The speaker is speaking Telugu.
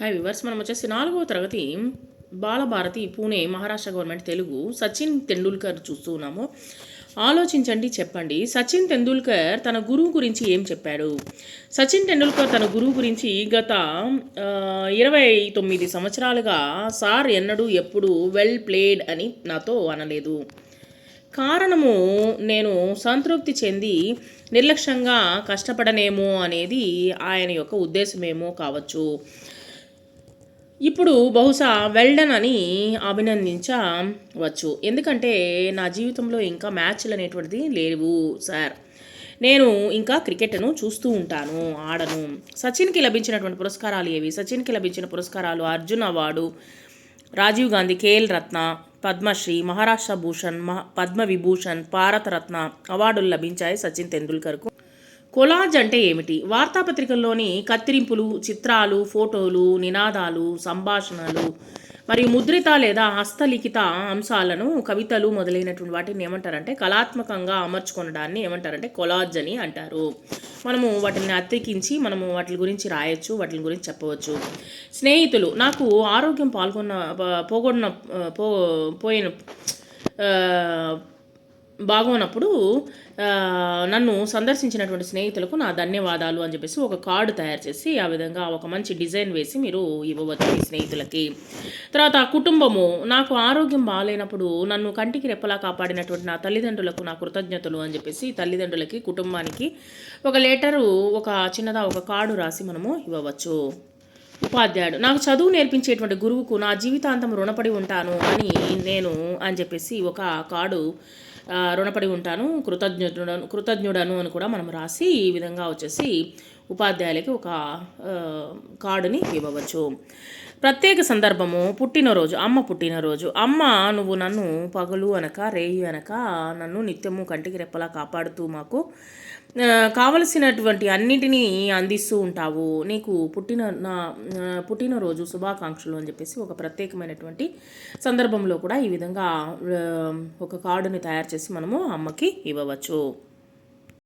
హాయ్ వివర్స్ మనం వచ్చేసి నాలుగవ తరగతి బాలభారతి పూణే మహారాష్ట్ర గవర్నమెంట్ తెలుగు సచిన్ తెండూల్కర్ చూస్తూ ఉన్నాము. ఆలోచించండి చెప్పండి. సచిన్ తెండూల్కర్ తన గురువు గురించి ఏం చెప్పాడు? సచిన్ తెండూల్కర్ తన గురువు గురించి గత ఇరవై తొమ్మిది సంవత్సరాలుగా సార్ ఎన్నడూ ఎప్పుడు వెల్ ప్లేడ్ అని నాతో అనలేదు. కారణము నేను సంతృప్తి చెంది నిర్లక్ష్యంగా కష్టపడనేమో అనేది ఆయన యొక్క ఉద్దేశమేమో కావచ్చు. ఇప్పుడు బహుశా వెల్డన్ అని అభినందించవచ్చు. ఎందుకంటే నా జీవితంలో ఇంకా మ్యాచ్లు అనేటువంటిది లేవు సార్. నేను ఇంకా క్రికెట్ను చూస్తూ ఉంటాను ఆడను. సచిన్కి లభించినటువంటి పురస్కారాలు ఏవి? సచిన్కి లభించిన పురస్కారాలు అర్జున్ అవార్డు రాజీవ్ గాంధీ కేఎల్ రత్న పద్మశ్రీ మహారాష్ట్ర భూషణ్ మహా పద్మ విభూషణ్ భారతరత్న అవార్డులు లభించాయి సచిన్ తెండూల్కర్కు. కొలాజ్ అంటే ఏమిటి? వార్తాపత్రికల్లోని కత్తిరింపులు చిత్రాలు ఫోటోలు నినాదాలు సంభాషణలు మరియు ముద్రిత లేదా హస్తలిఖిత అంశాలను కవితలు మొదలైనటువంటి వాటిని ఏమంటారంటే కళాత్మకంగా అమర్చుకొనడాన్ని ఏమంటారంటే కొలాజ్ అని అంటారు. మనము వాటిని అతికించి మనము వాటి గురించి రాయొచ్చు వాటి గురించి చెప్పవచ్చు. స్నేహితులు నాకు ఆరోగ్యం పాల్గొన్న పోగొడిన పోగొన్న పో పోయిన బాగోనప్పుడు నన్ను సందర్శించినటువంటి స్నేహితులకు నా ధన్యవాదాలు అని చెప్పేసి ఒక కార్డు తయారు చేసి ఆ విధంగా ఒక మంచి డిజైన్ వేసి మీరు ఇవ్వవచ్చు మీ స్నేహితులకి. తర్వాత కుటుంబము నాకు ఆరోగ్యం బాగాలేనప్పుడు నన్ను కంటికి రెప్పలా కాపాడినటువంటి నా తల్లిదండ్రులకు నా కృతజ్ఞతలు అని చెప్పేసి తల్లిదండ్రులకి కుటుంబానికి ఒక లెటరు ఒక చిన్నదా ఒక కార్డు రాసి మనము ఇవ్వవచ్చు. ఉపాధ్యాయుడు నాకు చదువు నేర్పించేటువంటి గురువుకు నా జీవితాంతం రుణపడి ఉంటాను అని నేను అని చెప్పేసి ఒక కార్డు రుణపడి ఉంటాను కృతజ్ఞుడను కృతజ్ఞుడను అని కూడా మనం రాసి ఈ విధంగా వచ్చేసి ఉపాధ్యాయులకి ఒక కార్డుని ఇవ్వవచ్చు. ప్రత్యేక సందర్భము పుట్టినరోజు అమ్మ పుట్టినరోజు. అమ్మ నువ్వు నన్ను పగలు అనక రేయి అనక నన్ను నిత్యము కంటికి రెప్పలా కాపాడుతూ మాకు కావలసినటువంటి అన్నిటినీ అందిస్తూ ఉంటావు. నీకు పుట్టిన నా పుట్టినరోజు శుభాకాంక్షలు అని చెప్పేసి ఒక ప్రత్యేకమైనటువంటి సందర్భంలో కూడా ఈ విధంగా ఒక కార్డుని తయారు చేసి మనము అమ్మకి ఇవ్వవచ్చు.